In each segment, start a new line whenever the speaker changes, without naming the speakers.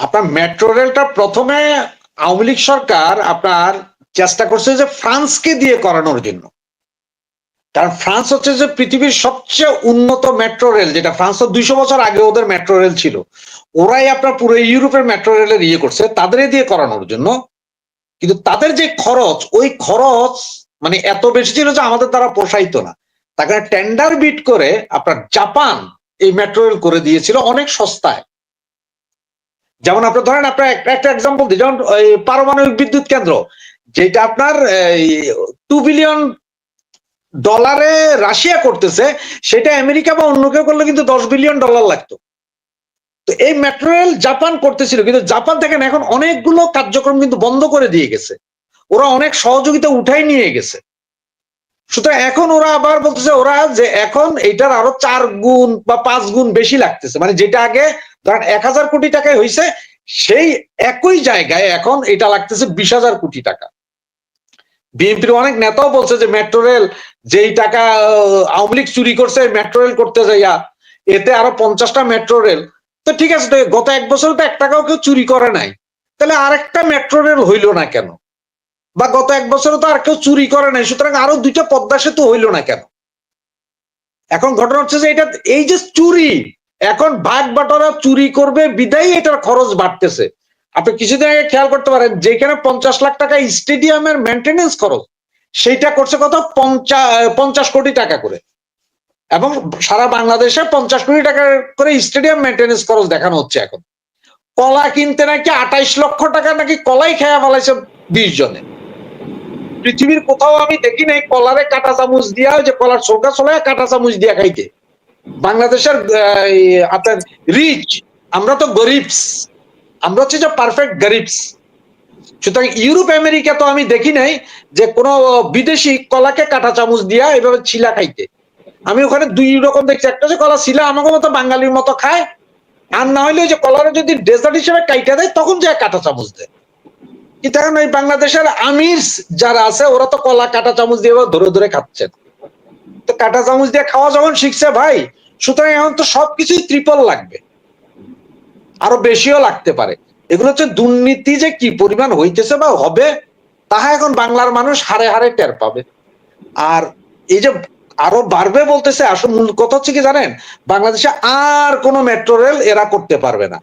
আপনার মেট্রো রেলটা প্রথমে আওয়ামী লীগ সরকার আপনার চেষ্টা করছে যে ফ্রান্সকে দিয়ে করানোর জন্য। কারণ ফ্রান্স হচ্ছে যে পৃথিবীর সবচেয়ে উন্নত মেট্রো রেল যেটা ফ্রান্স তো দুইশো বছর আগে ওদের মেট্রো রেল ছিল। ওরাই আপনার পুরো ইউরোপের মেট্রো রেলের ইয়ে করছে তাদের দিয়ে করানোর জন্য। কিন্তু তাদের যে খরচ, ওই খরচ মানে এত বেশি ছিল যে আমাদের দ্বারা পোষাইতো না। তাকে টেন্ডার বিট করে আপনার জাপান এই মেট্রো রেল করে দিয়েছিল অনেক সস্তায়। যেমন আপনার ধরেন, আপনার একটা এক্সাম্পল দিই, যেমন পারমাণবিক বিদ্যুৎ কেন্দ্র, যেটা আপনার টু বিলিয়ন ডলারে রাশিয়া করতেছে, সেটা আমেরিকা বা অন্য কেউ করলে কিন্তু দশ বিলিয়ন ডলার লাগতো। তো এই মেট্রো রেল জাপান করতেছিল, কিন্তু জাপান দেখেন এখন অনেকগুলো কার্যক্রম কিন্তু বন্ধ করে দিয়ে গেছে। ওরা অনেক সহযোগিতা উঠাই নিয়ে গেছে। সুতরাং এখন ওরা আবার বলতেছে, ওরা যে এখন এইটার আরও চার গুণ বা পাঁচ গুণ বেশি লাগতেছে। মানে যেটা আগে ধরেন এক হাজার কোটি টাকায় হয়েছে সেই একই জায়গায় এখন এটা লাগতেছে বিশ হাজার কোটি টাকা। বিএনপির অনেক নেতাও বলছে যে মেট্রো রেল যেই টাকা আওয়ামী লীগ চুরি করছে মেট্রো রেল করতে যাইয়া, এতে আরও পঞ্চাশটা মেট্রো রেল তো ঠিক আছে গত এক বছর তো এক টাকাও কেউ চুরি করে নাই। তাহলে আরেকটা মেট্রো রেল হইল না কেন? বা গত এক বছরে তো আর কেউ চুরি করে নাই, সুতরাং আরও দুইটা পদ্মা সেতু হইল না কেন? এখন ঘটনা হচ্ছে যে এটা, এই যে চুরি এখন ভাগ বাটোয়ারা চুরি করবে, বিদায় এটার খরচ বাড়তেছে। আপনি কিছুদিন আগে খেয়াল করতে পারেন, যেখানে পঞ্চাশ লাখ টাকা স্টেডিয়ামের মেনটেনেন্স খরচ, সেইটা করছে কত? পঞ্চাশ পঞ্চাশ কোটি টাকা করে। এবং সারা বাংলাদেশে পঞ্চাশ কোটি টাকা করে স্টেডিয়াম মেনটেনেন্স খরচ দেখানো হচ্ছে এখন। কলা কিনতে নাকি আঠাইশ লক্ষ টাকা নাকি কলাই খেয়া ফেলাইছে বিশ জনে। পৃথিবীর কোথাও আমি দেখি নাই কলারে কাটা চামচ দিয়া যে কলার ছোলকা ছোলায় কাটা চামচ দিয়া খাইতে। বাংলাদেশের আপনার রিচ আমরা তো গরিবস। আমরা হচ্ছে যে পারফেক্ট গরিবস। সুতরাং ইউরোপ, আমেরিকা তো আমি দেখি নাই যে কোনো বিদেশি কলাকে কাটা চামচ দিয়া এভাবে ছিলা খাইতে। আমি ওখানে দুই রকম দেখছি। একটা যে কলা ছিলা আমাকে মতো বাঙালির মতো খায়, আর না ওই যে কলারে যদি ডেজার্ট হিসেবে কাইটা দেয়, তখন যে কাটা চামচ দেয়। কিন্তু এখন এই বাংলাদেশের আমির যারা আছে, ওরা তো কলা কাটা চামচ দিয়ে ধরে ধরে খাচ্ছেন। তো কাটা চামচ দিয়ে খাওয়া যখন শিখছে ভাই, সুতরাং এখন তো সবকিছুই ত্রিপল লাগবে। আরও বেশিও লাগতে পারে। এগুলো হচ্ছে দুর্নীতি যে কি পরিমাণ হইতেছে বা হবে, তাহা এখন বাংলার মানুষ হারে হারে টের পাবে। আর এই যে আরও বাড়বে বলতেছে, আসল মূল কথা হচ্ছে কি জানেন? বাংলাদেশে আর কোনো মেট্রো রেল এরা করতে পারবে না।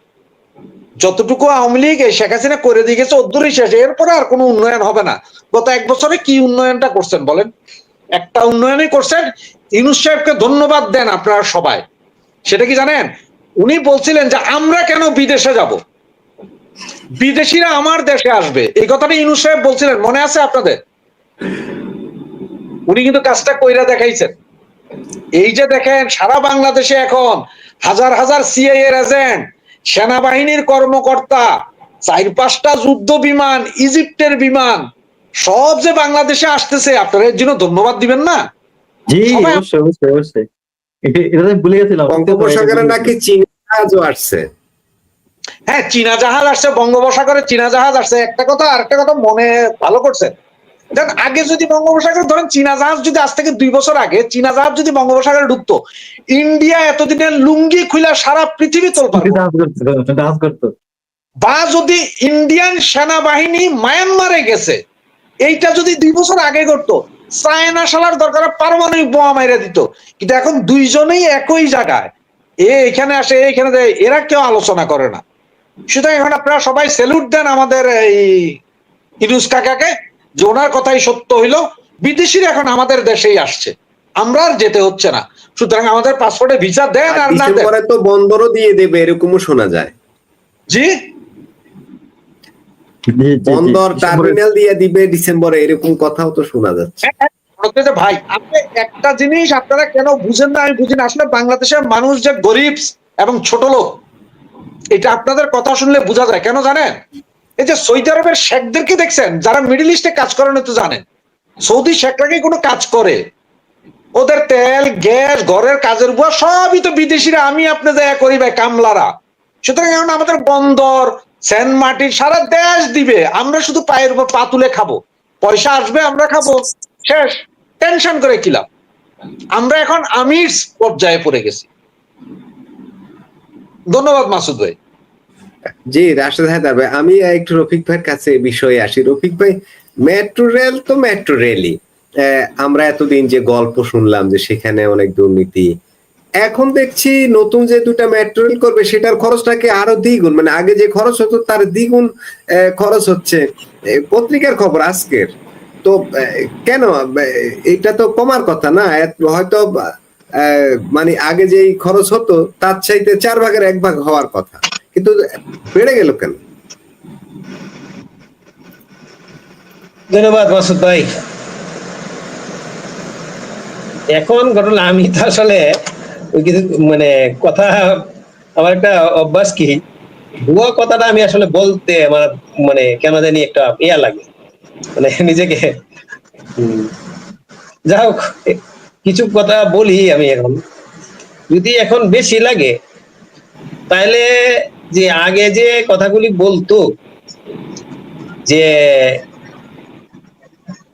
যতটুকু আওয়ামী লীগ শেখ হাসিনা করে দিয়ে গেছে অদ্দূরই শেষ এরপরে আর কোনো উন্নয়ন হবে না। গত এক বছরে কি উন্নয়নটা করছেন বলেন? একটা উন্নয়নই করছেন। ইউনুস সাহেবকে ধন্যবাদ দেন আপনারা সবাই। সেটা কি জানেন? উনি বলছিলেন যে, আমরা কেন বিদেশে যাব? বিদেশিরা আমার দেশে আসবে। এই কথাটা ইউনুস সাহেব বলছিলেন। মনে আছে আপনাদের? উনি কিন্তু কাজটা কইরা দেখাইছেন। এই যে দেখেন, সারা বাংলাদেশে এখন হাজার হাজার সিআই এর এজেন্ট সেনাবাহিনীর কর্মকর্তা, চার পাঁচটা যুদ্ধ বিমান, ইজিপ্টের বিমান সব যে বাংলাদেশে আসতেছে আপনারা এর জন্য ধন্যবাদ দিবেন না?
জি অবশ্যই অবশ্যই অবশ্যই। এটা ভুলে গেছিলাম।
বঙ্গোপসাগরে নাকি চীন জাহাজও আসছে?
হ্যাঁ চীনা জাহাজ আসছে বঙ্গোপসাগরে চীনা জাহাজ আসছে। একটা কথা আর একটা কথা মনে ভালো করছেন। দেন আগে যদি বঙ্গোপসাগর ধরেন চীনা জাহাজ যদি আজ থেকে দুই বছর আগে চীনা জাহাজ যদি বঙ্গোপসাগরে ঢুকতো ইন্ডিয়া এতদিনের লুঙ্গি খুলা সারা পৃথিবী
করতো।
বা যদি ইন্ডিয়ান সেনাবাহিনী মায়ানমারে গেছে এইটা যদি দুই বছর আগে করতো চায়না সালার দরকার পারমাণবিক বোমা মাইরা দিত। কিন্তু এখন দুইজনেই একই জায়গায়। এ এখানে আসে এখানে দেয় এরা কেউ আলোচনা করে না। সুতরাং এখন আপনারা সবাই স্যালুট দেন আমাদের এই ইনুস কাকাকে যে ওনার কথাই সত্য হইল। বিদেশিরা এখন আমাদের দেশেই আসছে। আমরা আর যেতে হচ্ছে না। সুতরাং আমাদের পাসপোর্টে ভিসা দেন
আর
না দেন।
তো বন্দরও দিয়ে দেবে এরকমও শোনা যায়।
জি।
বন্দর টার্মিনাল দিয়ে দিবে ডিসেম্বরে এরকম কথাও তো শোনা যাচ্ছে।
যে ভাই আপনি একটা জিনিস আপনারা কেন বুঝেন না আমি বুঝি না। আসলে বাংলাদেশের মানুষ যে গরিব এবং ছোট লোক এটা আপনাদের কথা শুনলে বোঝা যায়। কেন জানেন? এই যে সৌদি আরবের শেখদেরকে দেখছেন? যারা মিডিল ইস্টে কাজ করেন তো জানেন। সৌদি শেখরা কি কোনো কাজ করে? ওদের তেল গ্যাস ঘরের কাজের বুয়া সবই তো বিদেশিরা। আমি আপনি করি ভাই কামলারা। সুতরাং এখন আমাদের বন্দর সেন্ট মার্টিন সারা দেশ দিবে। আমরা শুধু পায়ের উপর পা তুলে খাব। পয়সা আসবে, আমরা খাব। শেষ। টেনশন করে কিলাম আমরা এখন আমির পর্যায়ে পড়ে গেছি। ধন্যবাদ মাসুদ ভাই।
জি, রাশেদ হায়দার ভাই আমি একটু রফিক ভাইয়ের কাছে বিষয়ে আসি। রফিক ভাই, মেট্রো রেল তো মেট্রো রেলই। আমরা এতদিন যে গল্প শুনলাম যে সেখানে অনেক দুর্নীতি এখন দেখছি নতুন যে দুটা মেট্রো রেল করবে, সেটার খরচটাকে আরও দ্বিগুণ মানে আগে যে খরচ হতো তার দ্বিগুণ খরচ হচ্ছে। পত্রিকার খবর আজকের। তো কেন? এটা তো কমার কথা না? হয়তো মানে আগে যেই খরচ হতো, তার চাইতে চার ভাগের এক ভাগ হওয়ার কথা। কিন্তু বেড়ে গেল কেন?
ধন্যবাদ মাসুদ ভাই। এখন ঘটনা আমি তো আসলে কিছু মানে কথা আমার একটা অভ্যাস কি? ভুয়া কথাটা আমি আসলে বলতে আমার মানে কেন জানি একটা ইয়া লাগে। মানে নিজেকে যা হোক কিছু কথা বলি আমি এখন। যদি এখন বেশি লাগে তাহলে যে আগে যে কথাগুলি বলতো যে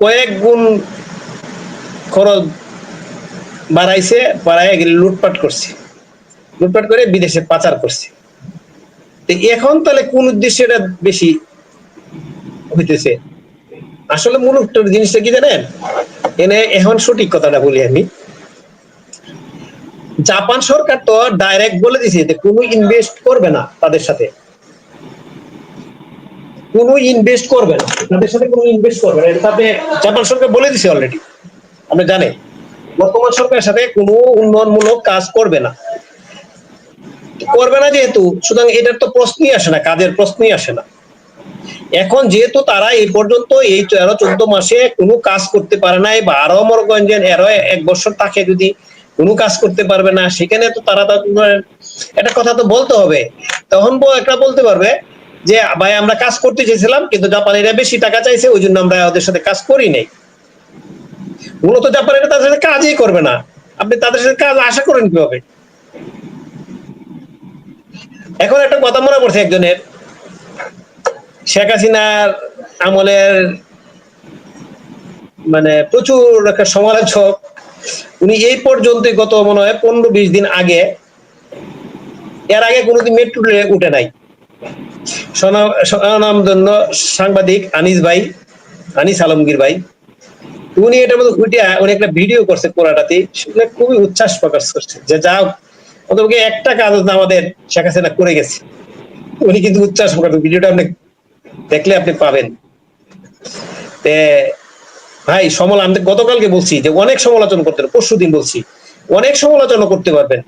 কয়েক গুণ খরচ বাড়াইছে বাড়াই লুটপাট করছে। লুটপাট করে বিদেশে পাচার করছে। এখন তাহলে কোন উদ্দেশ্যে এটা বেশি হইতেছে? আসলে মূল উত্তর জিনিসটা কি জানেন? এনে এখন সঠিক কথাটা বলি আমি। জাপান সরকার তো ডাইরেক্ট বলে দিছে যে কোনো ইনভেস্ট করবে না তাদের সাথে। কোনো ইনভেস্ট করবে না। তাদের সাথে কোনো ইনভেস্ট করবে না। এটা জাপান সরকার বলে দিছে অলরেডি আমরা জানেন? বর্তমান সরকারের সাথে কোনো উন্নয়নমূলক কাজ করবে না। করবে না যেহেতু, সুতরাং এটার তো প্রশ্নই আসে না, কাজের প্রশ্নই আসে না। এখন যেহেতু তারা এই পর্যন্ত এই তেরো চোদ্দ মাসে কোনো কাজ করতে পারে নাই বা আরও মরগঞ্জেন এরো এক বছর তাকে যদি কোনো কাজ করতে পারবে না, সেখানে তো তারা একটা কথা তো বলতে হবে। তখন একটা বলতে পারবে যে, ভাই, আমরা কাজ করতে চেয়েছিলাম, কিন্তু জাপানিরা বেশি টাকা চাইছে, ওই জন্য আমরা ওদের সাথে কাজ করি নাই। মূলত জাপানিরা তাদের সাথে কাজই করবে না। আপনি তাদের সাথে কাজ আশা করেন কীভাবে? এখন একটা কথা মনে পড়ছে একজনের। শেখ হাসিনার আমলের মানে প্রচুর একটা সমালোচক। উনি এই পর্যন্ত গত মনে হয় পনেরো বিশ দিন আগে, এর আগে কোনোদিন মেট্রো রেলে উঠে নাই। সনা- স্বনামধন্য সাংবাদিক আনিস ভাই, আনিস আলমগীর ভাই উনি এটার মধ্যে উঠে উনি একটা ভিডিও করছে কোরাটাতে শুনে খুবই উচ্ছ্বাস প্রকাশ করছে। যে যা হোক, একটা কাজ আমাদের শেখ হাসিনা করে গেছে। উনি কিন্তু উচ্ছ্বাস প্রকাশ ভিডিওটা আপনি দেখলে আপনি পাবেন। ভাই সমল আমি গতকালকে বলছি যে অনেক সমালোচনা করতে পরশু দিন বলছি। অনেক সমালোচনা করতে পারবেন।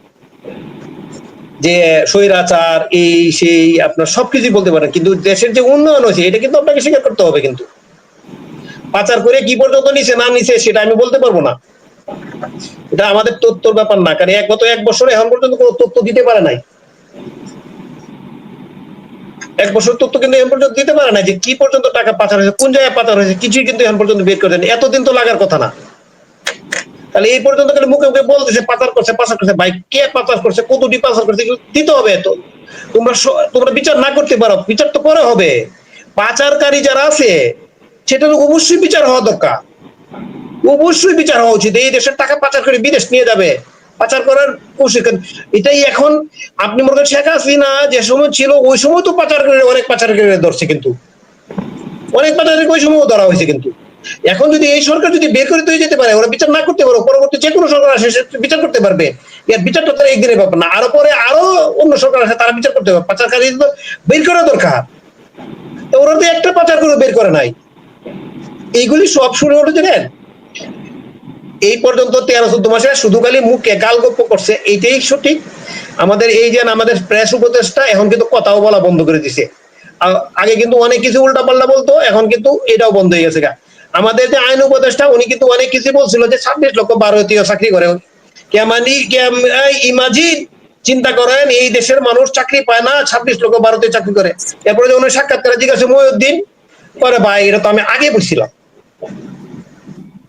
যে স্বৈরাচার এই সেই আপনার সবকিছুই বলতে পারেন। কিন্তু দেশের যে উন্নয়ন হয়েছে এটা কিন্তু আপনাকে স্বীকার করতে হবে কিন্তু। পাচার করে কি পর্যন্ত নিচে না নিচে সেটা আমি বলতে পারব না। এটা আমাদের তথ্যর ব্যাপার না, কারণ এক গত এক বছরে এখন পর্যন্ত কোনো তথ্য দিতে পারে নাই। এক বছর তথ্য কিন্তু এখন পর্যন্ত দিতে পারে না যে কি পর্যন্ত টাকা পাচার হয়েছে, কোন জায়গায় পাচার হয়েছে, কিছুই কিন্তু এখন পর্যন্ত বের করে দেয়নি। এতদিন তো লাগার কথা না। তাহলে এই পর্যন্ত খালি মুখে মুখে বলতেছে, পাচার করছে পাচার করছে। ভাই, কে পাচার করছে, কতটি পাচার করছে দিতে হবে তো। তোমরা তোমরা বিচার না করতে পারো, বিচার তো পরে হবে। পাচারকারী যারা আছে সেটার অবশ্যই বিচার হওয়া দরকার। অবশ্যই বিচার হওয়া উচিত। এই দেশের টাকা পাচার করে বিদেশ নিয়ে যাবে। পাচার করার প্রশিক্ষণ এটাই এখন আপনি মনে করেন শেখ হাসিনা যে সময় ছিল, ওই সময় তো পাচার করে, অনেক পাচার করে ধরছে কিন্তু। অনেক পাচার ওই সময় ধরা হয়েছে কিন্তু। এখন যদি এই সরকার যদি বের করে দিয়ে যেতে পারে, ওরা বিচার না করতে পারে, পরবর্তী যে কোনো সরকার আসে বিচার করতে পারবে। এর বিচারটা তারা একদিনের ব্যাপার না। আরও পরে আরও অন্য সরকার আসে, তারা বিচার করতে পারবে। পাচারকারী তো বের করা দরকার। তো ওরা তো একটা পাচার করে বের করে নাই। এইগুলি সব শুরু হলো জানেন এই পর্যন্ত তেরো চোদ্দ মাসে শুধু খালি মুখে গাল গপ্প করছে, এইটাই সঠিক। আমাদের এই যে আমাদের প্রেস উপদেশটা এখন কিন্তু কথাও বলা বন্ধ করে দিছে। আগে কিন্তু অনেক কিছু উল্টা পাল্টা বলতো, এখন কিন্তু এটাও বন্ধ হয়ে গেছে আমাদের যে আইন উপদেশটা উনি কিন্তু অনেক কিছু বলছিল যে ছাব্বিশ লক্ষ ভারতীয় চাকরি করে। কেমানি কেম- ইমাজিন, চিন্তা করেন, এই দেশের মানুষ চাকরি পায় না, ছাব্বিশ লক্ষ ভারতীয় চাকরি করে। এরপরে যখন সাক্ষাৎকারে জিজ্ঞাসা, মহিউদ্দিন? পরে, ভাই, এটা তো আমি আগে বুঝছিলাম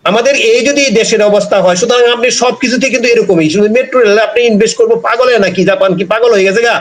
আমাদের এই যদি দেশের অবস্থা হয়, সুতরাং আপনি সবকিছুতে কিন্তু এরকমই। শুধু মেট্রো রেল আপনি ইনভেস্ট করব, পাগলে নাকি? জাপান কি পাগল হয়ে গেছে গা?